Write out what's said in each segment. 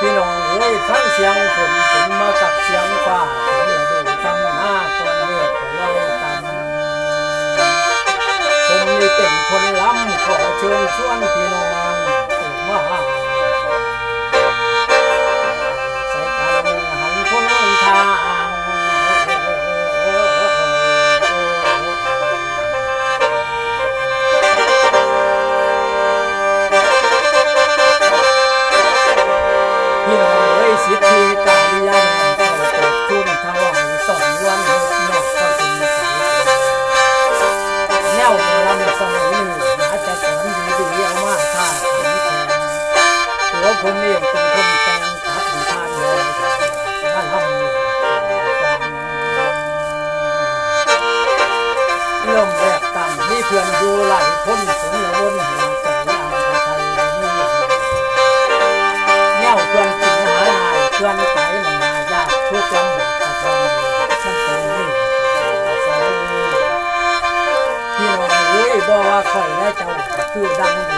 พี่น้องเอ้ยทั้งเสียงฝนผมมากักเสียงฟ้าฝนระดูจำหน้าคนเมฆขอไว้กันผมนี่เป็นคนล้ำขอเชิญชวนพี่น้องมา ข่อยและเจ้าคือดังดี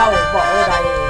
บ่พัก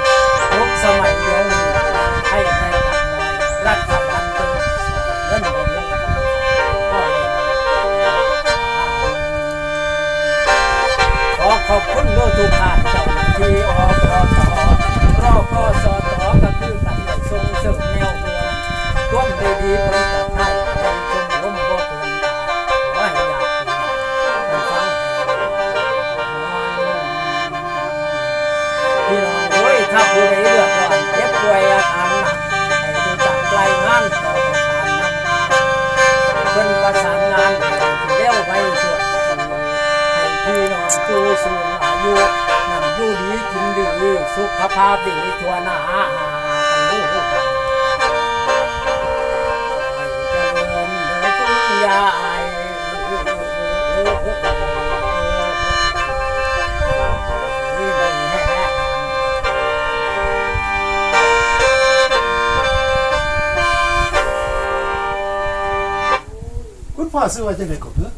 เศาพดีทั่วหน้ากันลูกให้เจริญเด้อคุณยายนี่แหละคุณพ่อซื้อไว่าจังได๋ก็คือ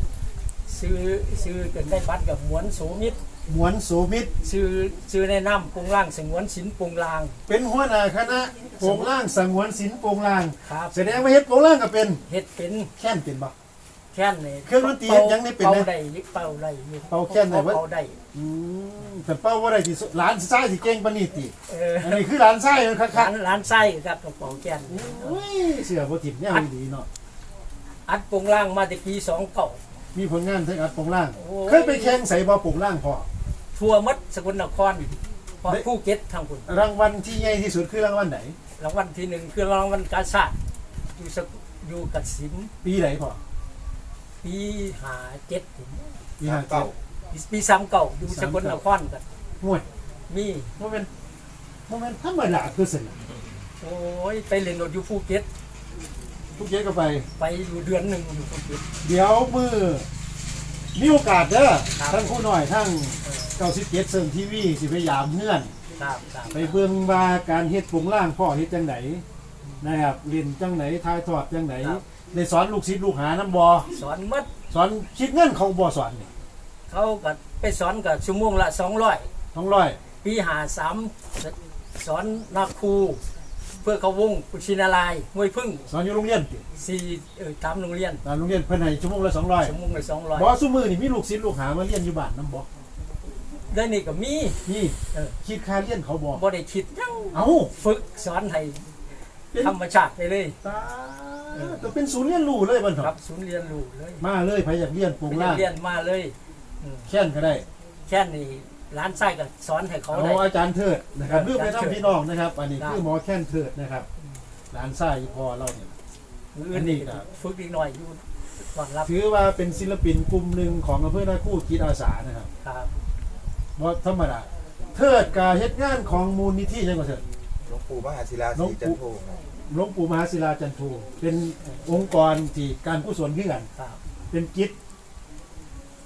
ซื้อซื้อจนได้บัตรกับหมวนโสมิตร หมวนโสมิตรซื้อซื้อในน้ำปรุงร่างสงวนศิลป์ปรุงราง เป็นหัวหน้าคณะโปงล่างสงวนศิลป์โปงล่าง ครับ แสดงว่าเฮ็ดโปงล่างก็เป็นเฮ็ดเป็นแค่นเป็นบ่ แค่นนี่เครื่องดนตรีเฮ็ดหยังนี่เป็นนะเป่าได้เป่าได้อยู่เป่าแค่นได้เว้ย เป่าได้อืมแต่เป้าบ่ได้ที่สุดหลานชายสิเก่งปานนี้ติเอออันนี้คือหลานชายคัร้ากนๆร้านไส้ครับกระเป๋าแค่นโอ้ยเสือบ่ติดแนวดีเนาะอัดปรุงร่างมาแต่ปีสองเก่า มีผลงานทั้งอัดโปงล่าง โอ้ย เคยไปแข่งใส่บ่โปงล่างพ่อ ทัวร์มัดสกลนครพอได้ภูเก็ตทางคุณรางวัลที่ใหญ่ที่สุดคือรางวัลไหน รางวัลที่หนึ่งคือรางวัลกาชาติอยู่สกอยู่กับสิมปีไหนพ่อปีหาเจ็ดปีห้าเก้าปีสามเก่าอยู่สกลนครกันห่วยมีบ่แม่นบ่แม่นธรรมดาคือซั่นน่ะโอ้ยไปเล่นรถอยู่ภูเก็ตทุกเย็นก็ไป ไปอยู่เดือนหนึ่งอยู่ภูเก็ตเดี๋ยวมือมีโอกาสเด้อครับทั้งผู้น้อยทั้ง 97เซิงทีวีสิพยายามเฮือน ครับครับไปเบิ่งว่าการเฮ็ดปรุงล่างพ่อเฮ็ดจังไดนะครับเรียนจังไดทายทอดจังไดได้สอนลูกศิษย์ลูกหานำบ่สอนมัดสอนคิดเงินเขาบ่สอนนี่เขาก็ไปสอนกับชั่วโมงละสองร้อยท้องร้อยปีหาสามสอนนักครูเพื่อเขาวงปุชินาลายมวยพึ่งสอนอยู่โรงเรียนติสี่เออตามโรงเรียนตามโรงเรียนเพิ่นให้ชั่วโมงละ200ชั่วโมงละสองร้อยบ่ซุมือนี่มีลูกศิษย์ลูกหามาเรียนอยู่บ้านนํบ่ ได้นี่ก็มีนี่เออคิดค่าเรียนเขาบ่บ่ได้คิดหยังเอ้าฝึกสอนให้เป็นธรรมชาติไปเลย ตาก็เป็นศูนย์เรียนรู้เลยบ่เถครัอะบศูนย์เรียนรู้เลยมาเลยใครอยากเรียนปรุงล่างเรียนมาเลยอืมแค่นก็ได้แค่นี้ร้านไส้ก็สอนให้เขาเอาได้อาจารย์เทิดนะครับครับลืมไปอาจารย์ทำเทิดพี่น้องนะครับ อันนี้ได้ คือหมอแค่นเทิดนะครับหลานชายพอเราเนี่ย มืออื่นนี่ก็ฝึกอีกหน่อยอยู่ก่อนรับถือว่าเป็นศิลปินกลุ่มหนึ่งของอำเภอนาคู่จิตอาสานะครับ ครับ บ่ธรรมดาเทิดการเฮ็ดงานของมูลนิธิยังไงเถิด หลวงปู่มหาศิลาหลวศงรีปู่จันโทครับ หลวงปู่มหาศิลาจันทูเป็นองค์กรที่การกุศลขึ้นกันครับ เป็นกิจ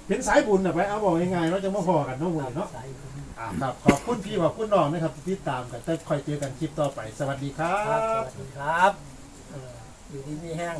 เป็นสายบุญนะไปเอาบอกง่ายๆเราจะมาพอกันเน้องมือเนาะสายบุญอ่าครับ ขอบคุณพี่ขอบคุณน้องนะครับที่ติดตามกันแต่คอยเจอกันคลิปต่อไป สวัสดีครัครับสบ วัสดีครับเอออยู่ดีมีแห้ง